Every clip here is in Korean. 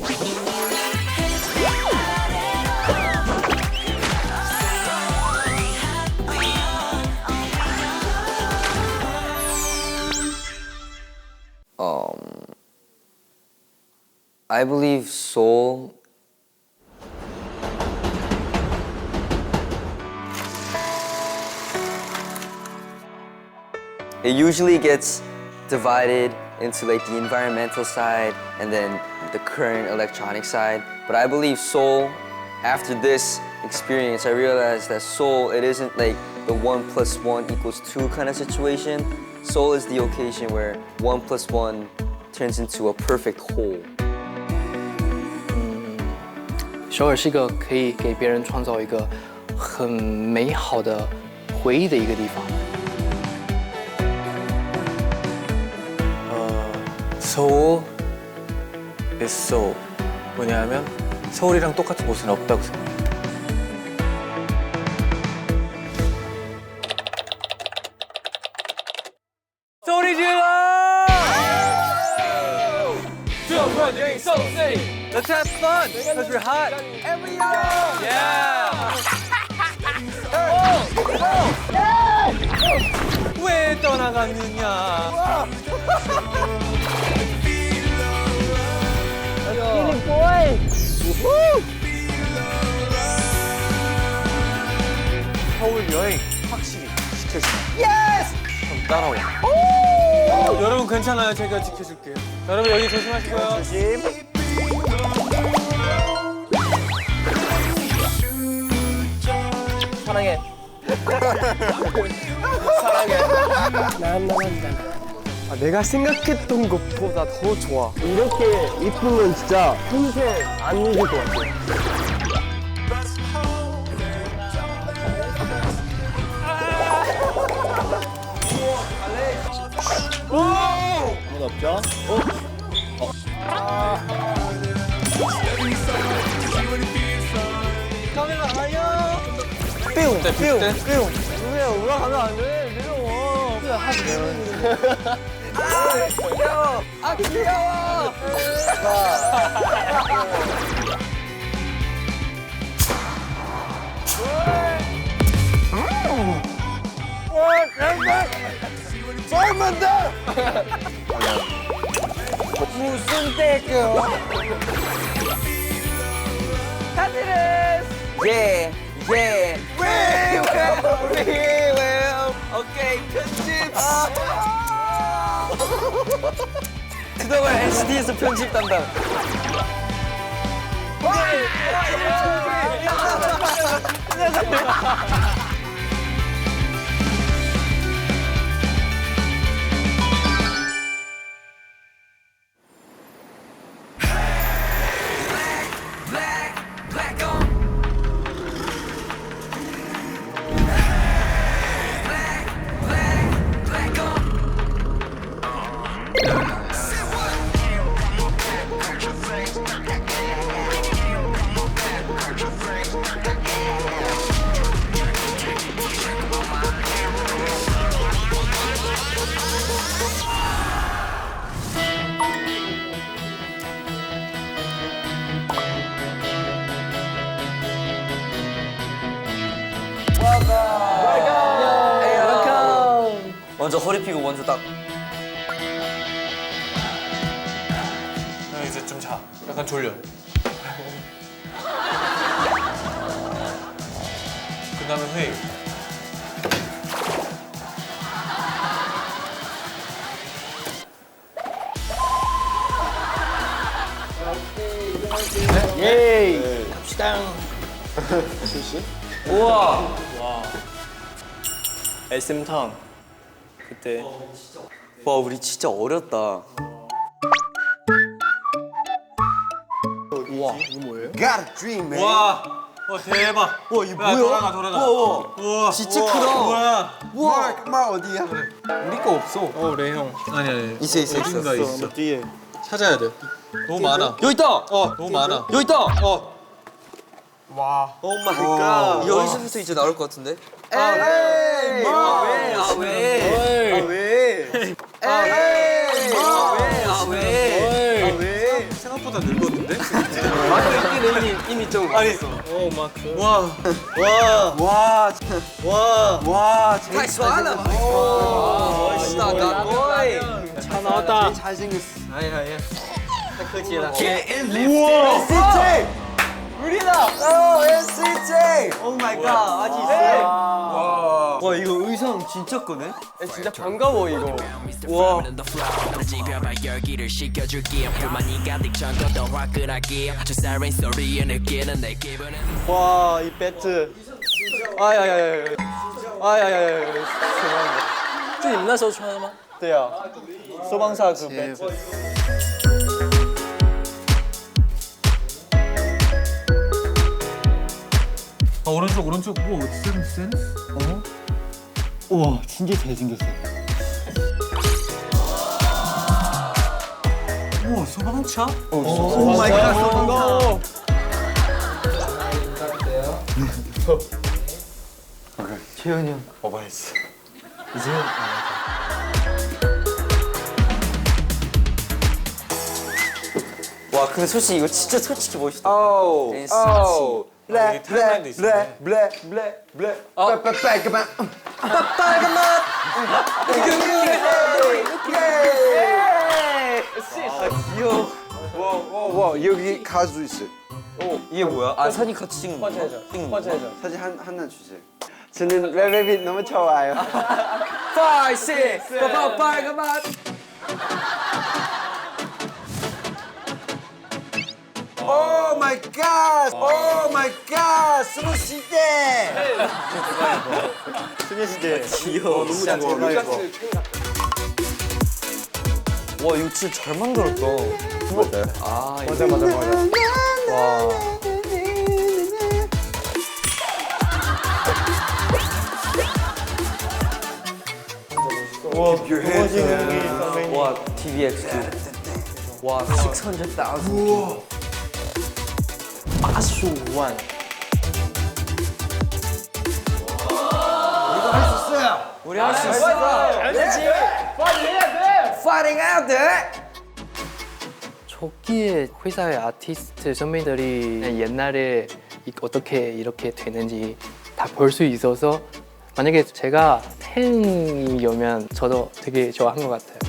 Um, I believe Seoul. It usually gets divided into like the environmental side and then the current electronic side. But I believe Seoul, after this experience, I realized that Seoul, it isn't like the one plus one equals two kind of situation. Seoul is the occasion where one plus one turns into a perfect whole. 首尔是一个可以给别人创造一个很美好的回忆的一个地方。 서울 is Seoul. 뭐냐면 서울이랑 똑같은 곳은 없다고 생각해요. 소리 질러! Let's have fun because we're hot. Every year. Yeah. 왜 떠나갔느냐? 서울 여행 확실히 지켜주마. 예스! 그럼 따라와. 여러분 괜찮아요. 제가 지켜줄게요. 여러분 여기 조심하시고요. 조심. 사랑해. 아, 내가 생각했던 것보다 더 좋아. 이렇게 이쁘면 진짜 평생 안 잊을 것 같아. 아무도 없죠? 뿅! 뿅! 뿅! 왜 올라가면 안 돼? 아 떼겨? 예, 예. We will, we 그동안 NCT에서 편집 담당. 먼저 허리 펴고 먼저 딱. 형 이제 좀 자. 약간 졸려. 그 다음에 회의. 예이. 갑시다. 우와. SM 타운. 그때 와, 우리 진짜 어렸다. Got a dream, man. 와! 와 대박! 와 이거 뭐야? 돌아가 돌아가. 우와. 진짜 크다. 뭐야? Mark, Mark 어디야? 우리 거 없어. 어 레형. 아니 아니. 있어, 있어, 있어. 어딘가 있어. 뒤에. 찾아야 돼. 너무 많아. 여기 있다. 어 너무 많아. 여기 있다. 어. 오 마이 갓. 여기서부터 이제 나올 것 같은데? 에이. 아 왜? 아 왜? 아 왜? 에이. 아 왜? 아 왜? 아 왜? 생각보다 늙었는데? 마크 이미 이미 좀 아니, 오 마크. 와, 와, 와, 와, 와. Nice one. 오, 멋있다, 갓보이. 차 나왔다. 잘생겼어. 아야, 야. 크지라. 우리다. 오, NCT. 오 마이 갓. 아직 있어. 와, 이거 의상 진짜 거네? 진짜 반가워 이거. 와. 집여봐 열기를 식혀줄게 불만이 가득 잠궈도 화끈하게 저 사이렌 소리에 느끼는 내 기분은 와, 이 배트. 아야야야. 아야야야. 这你们那时候穿的吗？对啊，소방사 그 배트. 아, 오른쪽 오른쪽 뭐 센스 센스? 어? 우와 진짜 잘생겼어. 우와 소방차? 오 마이 갓 소방차. 채연이 형 오버했어. 이제 와, 근데 솔직히 이거 진짜 솔직히 멋있다. 오, NCT. 오. 블랙, 여기 타임라인도 블랙, 있어. 블랙, 블랙, 블랙, 블랙. 빨빨빨그만. 와, 여기 가수 있어. 이게 뭐야? 아, 사진 같이 찍는 거. 찍는 거. 사진 한 하나 주세요. 저는 레벨이 너무 좋아요. 5, 6, 빠빠, 빨간 맛. 오 마이 갓! 오 마이 갓! 스무 시대! 소녀시대. 귀여워. 너무 진짜 대박이다. 와, 이거 진짜 잘 만들었다. 맞아 맞아 맞아. 와, 선생님. 와, TVX도. 와, 600,000. 85万。 우리 할 수 있어. 잘되지. Fighting out there. 초기에 회사의 아티스트 선배들이 옛날에 이- 어떻게 이렇게 되는지 다 볼 수 있어서 만약에 제가 팬이면 저도 되게 좋아한 것 같아요.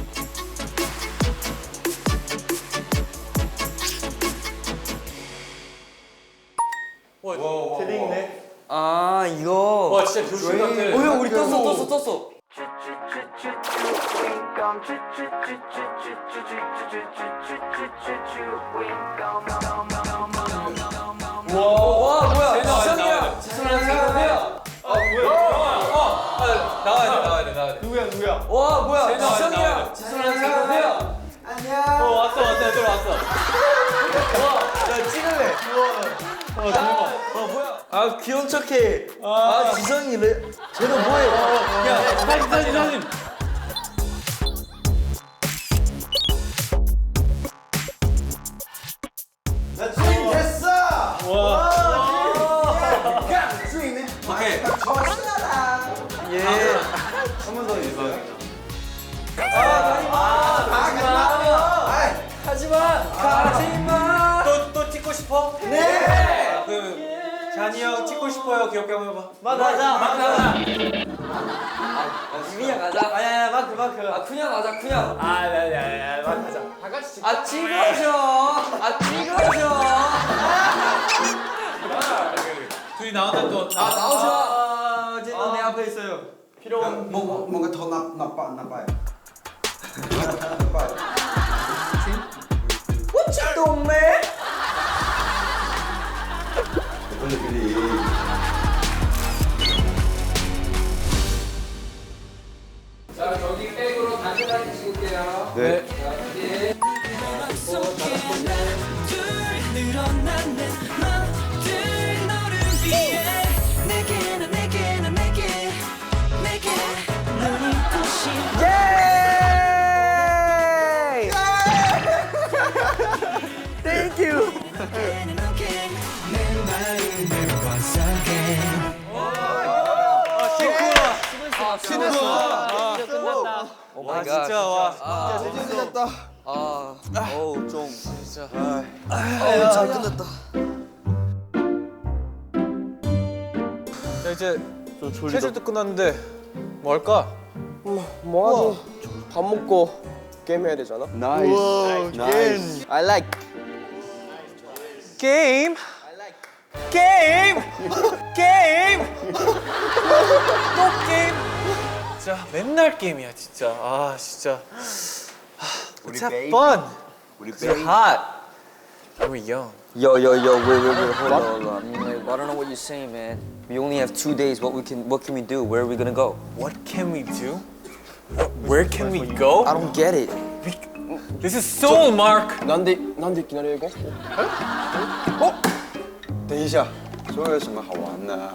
진짜 교실 같아. 오, 형, 우리 떴어, 떴어, 떴어. 와, 뭐야? 지성이야. 지성이랑 생각해요. 나와야 돼, 나와야 돼, 나와야 돼. 누구야, 누구야? 와, 뭐야? 나와야 지성이랑 생각해요. 어, 왔어, 왔어, 애들 왔어. 야, 찍을래. 어, 대박. 어, 뭐야? 아, 귀여운 척해. 아, 지성이 래 쟤는 뭐해? 야, 사진, 사진, 사진. 나 지금 됐어. 와. 주인님. 오케이. 예. 한 번더 해봐. 하지 마. 가지 마. 또, 또 찍고 싶어? 네. 그, 잔이 형 찍고 싶어요. 귀엽게 한번 해봐. 맞아, 맞아. 그냥 가자. 아야야, 마크, 마크. 아, 그냥 가자, 그냥. 아, 네, 네, 네, 마크 하자. 아, 찍어줘. 아, 찍어줘. 둘이 나온다 또. 아, 나오지 마. 아, 쟤는 내 앞에 있어요. 필요한. 뭐 뭔가 더 나, 나빠 나빠요. 나빠요. What you doing, man? 원래 그리. 네. 늘어난 아, 진짜 와. 아, 잘생겼다. 아, 어우, 좀. 진짜. 잘 끝났다. 자 이제 체질도 끝났는데 뭐 할까? 뭐 하지? 밥 먹고 게임 해야 되잖아. 나이스. 나이스. I like. 게임. 게임. 게임. 또 게임. 진짜 맨날 게임이야 진짜. 아 진짜. 우리 Let's have 베이비. fun. 우리 We're 베이비. hot. We're young. Yo, yo, yo, wait, wait, wait, hold on, hold on. I mean, like, I don't know what you're saying, man. We only have two days. What we can, what can we do? Where are we gonna go? What can we do? Where can we go? I don't get it. This is Seoul, Mark. 난데 난데 기다려 이거. 等一下，说有什么好玩的啊？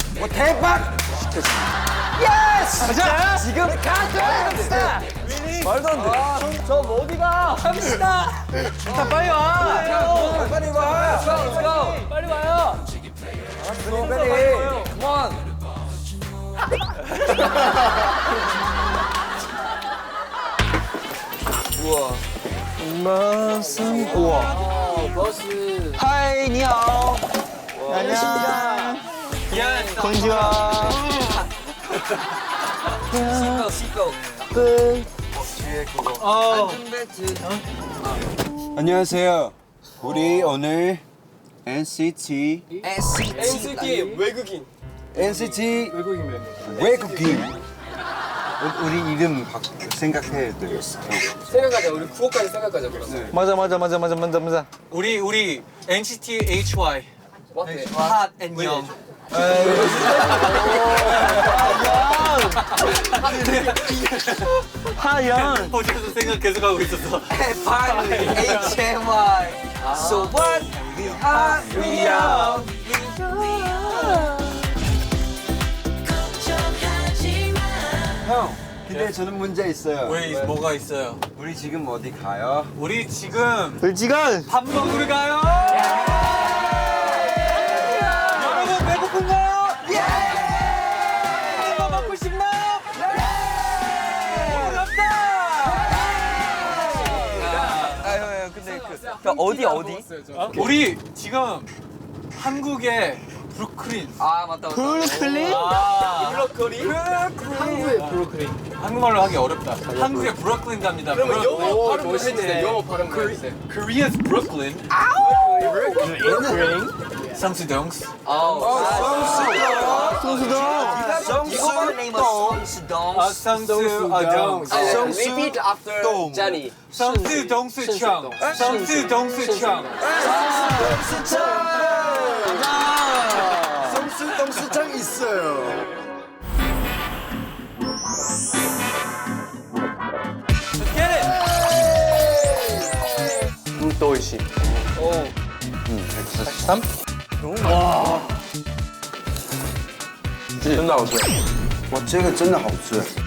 뭐 대박 예스! 가자! 지금 네, 가자! 네. 말도 안 돼. 아, 저 어디 가? 갑시다! 일단 빨리 와! 빨리 와! 렛츠고, 빨리 와요! 알았어, 빨리. 원! 우와. 마성 우와. 버스. 하이, 니하오. 안녕. 시고 시고. 어. 안녕하세요. 우리 오늘 NCT NCT. 외국인. NCT 외국인 멤버. 외국인. 우- 우리 이름 바, 생각해야 돼요. 생각하자. 우리 구호까지 생각하자. 그럼. 맞아 맞아 맞아 맞아 맞아 맞아. 우리 우리 NCT HY. Hot and young. 하연. 어제도 생각 계속하고 있었어. Finally, HMY. So what? We are, we are. 형, 근데 저는 문제 있어요. 왜 뭐가 있어요? 우리 지금 어디 가요? 우리 지금 불지간. 밥 먹으러 가요. 근데 그, 형, 어디, 어디? 우리 지금 한국의 브루클린. 아, 맞다, 맞다. 브루클린? 아, 브루클린? 한국의 브루클린. 한국말로 하기 어렵다. 한국의 브루클린 갑니다. 그러면 브루- 영어 발음 해주세요. 영어 발음 해주세요. Korea's Brooklyn. 성수동스. 성수동. 아, 성수 아동. Repeat after Johnny. 성수 동수청. 성수 동수청. 성수동 수장 있어요. 哇真的好吃。哇这个真的好吃。